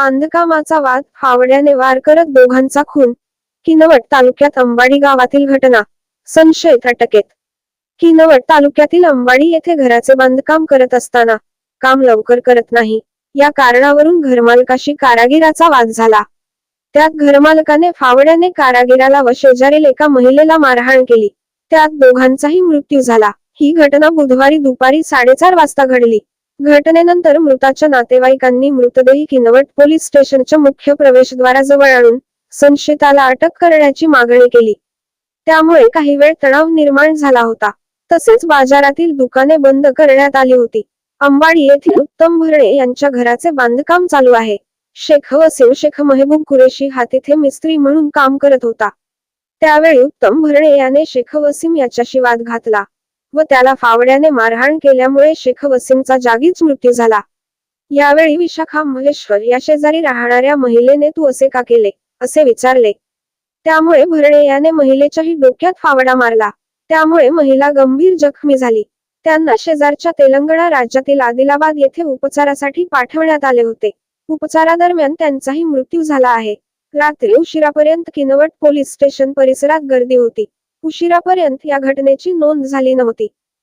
बांधकामाचा वाद फावड्याने वार करत दोघांचा खून. किनवट तालुक्यात अंबाडी गावातील घटना. संशयित अटकेत किनवट तालुक्यातील अंबाडी येथे घराचे बांधकाम करत असताना काम लवकर करत नाही. या कारणावरून घरमालकाशी कारागिराचा वाद झाला. त्यात घरमालकाने फावड्याने कारागिराला व शेजारील एका महिलेला मारहाण केली. त्यात दोघांचाही मृत्यू झाला. ही घटना बुधवारी दुपारी साडेचार वाजता घडली. घटनेनंतर मृताच्या नातेवाईकांनी मृतदेही किनवट पोलीस स्टेशनच्या मुख्य प्रवेशद्वाराजवळ आणून संशयिताला अटक करण्याची मागणी केली. त्यामुळे काही वेळ तणाव निर्माण झाला होता. तसेच बाजारातील दुकाने बंद करण्यात आली होती. अंबाडी येथील उत्तम भरणे यांच्या घराचे बांधकाम चालू आहे. शेख वसीम शेख महबूब कुरेशी हा तिथे मिस्त्री म्हणून काम करत होता. त्यावेळी उत्तम भरणे याने शेख वसीम याच्याशी वाद घातला. व त्याला फावड्याने मारहाण केल्यामुळे शेख वसीमचा जागीच मृत्यू झाला. यावेळी विशाखा महेश्वर या शेजारी राहणाऱ्या महिलेने तू असे का केले? असे विचारले. त्यामुळे भरणे याने महिलेच्याही डोक्यात फावडा मारला. त्यामुळे महिला गंभीर जखमी झाली. त्यांना शेजारच्या तेलंगणा राज्यातील आदिलाबाद येथे उपचारासाठी पाठवण्यात आले होते. उपचारादरम्यान त्यांचाही मृत्यू झाला आहे. रात्री उशिरापर्यंत किनवट पोलीस स्टेशन परिसरात गर्दी होती. उशिरापर्यंत या घटनेची नोंद झाली नव्हती.